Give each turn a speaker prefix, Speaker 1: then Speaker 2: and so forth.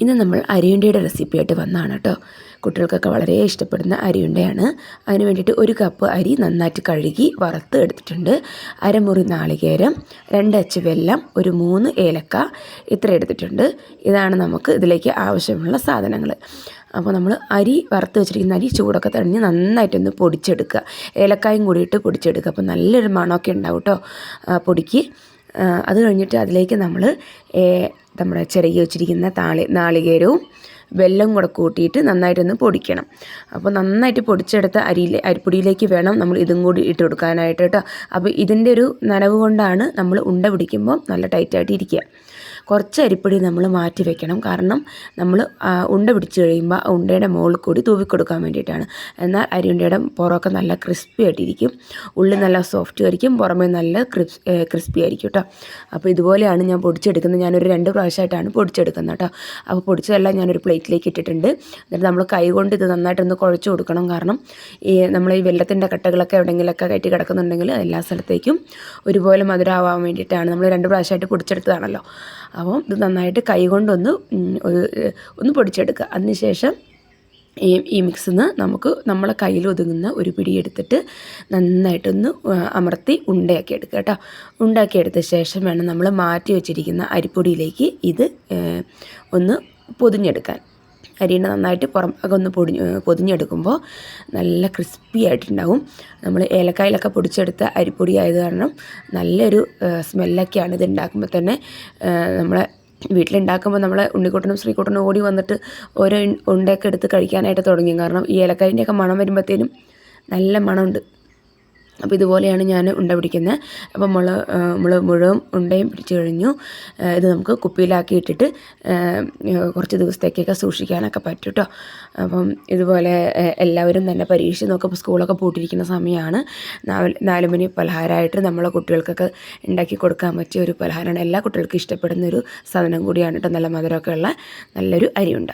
Speaker 1: ഇന്ന് നമ്മൾ അരിയുണ്ടയുടെ റെസിപ്പിയായിട്ട് വന്നതാണ് കേട്ടോ. കുട്ടികൾക്കൊക്കെ വളരെ ഇഷ്ടപ്പെടുന്ന അരിയുണ്ടയാണ്. അതിന് വേണ്ടിയിട്ട് ഒരു കപ്പ് അരി നന്നായിട്ട് കഴുകി വറുത്ത് എടുത്തിട്ടുണ്ട്. അരമുറി നാളികേരം രണ്ടച്ച് വെല്ലം ഒരു മൂന്ന് ഏലക്ക ഇത്ര എടുത്തിട്ടുണ്ട്. ഇതാണ് നമുക്ക് ഇതിലേക്ക് ആവശ്യമുള്ള സാധനങ്ങൾ അപ്പോൾ നമ്മൾ അരി വറുത്ത് വെച്ചിരിക്കുന്ന അരി ചൂടൊക്കെ തടഞ്ഞ് നന്നായിട്ടൊന്ന് പൊടിച്ചെടുക്കുക. ഏലക്കായും കൂടിയിട്ട് പൊടിച്ചെടുക്കുക. അപ്പോൾ നല്ലൊരു മണമൊക്കെ ഉണ്ടാവും കേട്ടോ. പൊടിക്ക്. അത് കഴിഞ്ഞിട്ട് അതിലേക്ക് നമ്മൾ നമ്മുടെ ചിരകി വെച്ചിരിക്കുന്ന താളി നാളികേരവും വെല്ലം കൂടെ കൂട്ടിയിട്ട് നന്നായിട്ടൊന്ന് പൊടിക്കണം. അപ്പോൾ നന്നായിട്ട് പൊടിച്ചെടുത്ത അരിയിലെ അരിപ്പൊടിയിലേക്ക് വേണം നമ്മൾ ഇതും കൂടി ഇട്ട് കൊടുക്കാനായിട്ട് കേട്ടോ. അപ്പോൾ ഇതിന്റെ ഒരു നനവ് കൊണ്ടാണ് നമ്മൾ ഉണ്ട പിടിക്കുമ്പോൾ നല്ല ടൈറ്റായിട്ട് ഇരിക്കുക. കുറച്ച് അരിപ്പൊടി നമ്മൾ മാറ്റി വെക്കണം. കാരണം നമ്മൾ ഉണ്ട പിടിച്ച് കഴിയുമ്പോൾ ആ ഉണ്ടയുടെ മുകളിൽ കൂടി തൂവിക്കൊടുക്കാൻ വേണ്ടിയിട്ടാണ്. എന്നാൽ അരിയുണ്ടയുടെ പുറമൊക്കെ നല്ല ക്രിസ്പി ആയിട്ടിരിക്കും. ഉള്ളിൽ നല്ല സോഫ്റ്റ് ആയിരിക്കും. പുറമേ നല്ല ക്രിസ് ക്രിസ്പി ആയിരിക്കും കേട്ടോ. അപ്പോൾ ഇതുപോലെയാണ് ഞാൻ പൊടിച്ചെടുക്കുന്നത്. ഞാനൊരു രണ്ട് പ്രാവശ്യമായിട്ടാണ് പൊടിച്ചെടുക്കുന്നത് കേട്ടോ. അപ്പോൾ പൊടിച്ചതെല്ലാം ഞാനൊരു പ്ലേറ്റിലേക്ക് ഇട്ടിട്ടുണ്ട്. എന്നിട്ട് നമ്മൾ കൈ കൊണ്ട് ഇത് നന്നായിട്ടൊന്ന് കുഴച്ച് കൊടുക്കണം. കാരണം ഈ നമ്മൾ ഈ വെള്ളത്തിന്റെ കട്ടകളൊക്കെ എവിടെയെങ്കിലൊക്കെ കയറ്റി കിടക്കുന്നുണ്ടെങ്കിൽ എല്ലാ സ്ഥലത്തേക്കും ഒരുപോലെ മധുരമാവാൻ വേണ്ടിയിട്ടാണ്. നമ്മൾ രണ്ട് പ്രാവശ്യമായിട്ട് പൊടിച്ചെടുത്തതാണല്ലോ. അപ്പം ഇത് നന്നായിട്ട് കൈ കൊണ്ടൊന്ന് ഒരു ഒന്ന് പൊടിച്ചെടുക്കുക അതിനുശേഷം ഈ ഈ മിക്സിൽ നിന്ന് നമുക്ക് നമ്മളെ കയ്യിൽ ഒതുങ്ങുന്ന ഒരു പിടി എടുത്തിട്ട് നന്നായിട്ടൊന്ന് അമർത്തി ഉണ്ടയാക്കി എടുക്കുക കേട്ടോ. ഉണ്ടാക്കി എടുത്ത ശേഷം വേണം നമ്മൾ മാറ്റി വെച്ചിരിക്കുന്ന അരിപ്പൊടിയിലേക്ക് ഇത് ഒന്ന് പൊതിഞ്ഞെടുക്കാൻ. അരിയുടെ നന്നായിട്ട് പുറം അകൊന്ന് പൊടിഞ്ഞ് പൊതിഞ്ഞെടുക്കുമ്പോൾ നല്ല ക്രിസ്പി ആയിട്ടുണ്ടാവും. നമ്മൾ ഏലക്കായിലൊക്കെ പൊടിച്ചെടുത്ത അരിപ്പൊടി ആയത് കാരണം നല്ലൊരു സ്മെല്ലൊക്കെയാണ് ഇത് ഉണ്ടാക്കുമ്പോൾ തന്നെ. നമ്മളെ വീട്ടിലുണ്ടാക്കുമ്പോൾ നമ്മളെ ഉണ്ണിക്കുട്ടനും ശ്രീക്കുട്ടനും ഓടി വന്നിട്ട് ഓരോ ഉണ്ടയൊക്കെ എടുത്ത് കഴിക്കാനായിട്ട് തുടങ്ങി. കാരണം ഈ ഏലക്കായിന്റെയൊക്കെ മണം വരുമ്പോഴത്തേനും നല്ല മണമുണ്ട്. അപ്പോൾ ഇതുപോലെയാണ് ഞാൻ ഉണ്ട പിടിക്കുന്നത് അപ്പോൾ മുള മുള മുഴുവൻ ഉണ്ടയും പിടിച്ചു കഴിഞ്ഞു. ഇത് നമുക്ക് കുപ്പിയിലാക്കി ഇട്ടിട്ട് കുറച്ച് ദിവസത്തേക്കൊക്കെ സൂക്ഷിക്കാനൊക്കെ പറ്റും കേട്ടോ അപ്പം ഇതുപോലെ എല്ലാവരും തന്നെ പരീക്ഷ നോക്കുമ്പോൾ സ്കൂളൊക്കെ പൂട്ടിയിരിക്കുന്ന സമയമാണ്. നാല് മണി പലഹാരമായിട്ട് നമ്മളെ കുട്ടികൾക്കൊക്കെ ഉണ്ടാക്കി കൊടുക്കാൻ പറ്റിയ ഒരു പലഹാരമാണ്. എല്ലാ കുട്ടികൾക്കും ഇഷ്ടപ്പെടുന്ന ഒരു സാധനം കൂടിയാണ് കേട്ടോ നല്ല മധുരമൊക്കെ ഉള്ള നല്ലൊരു അരിയുണ്ട.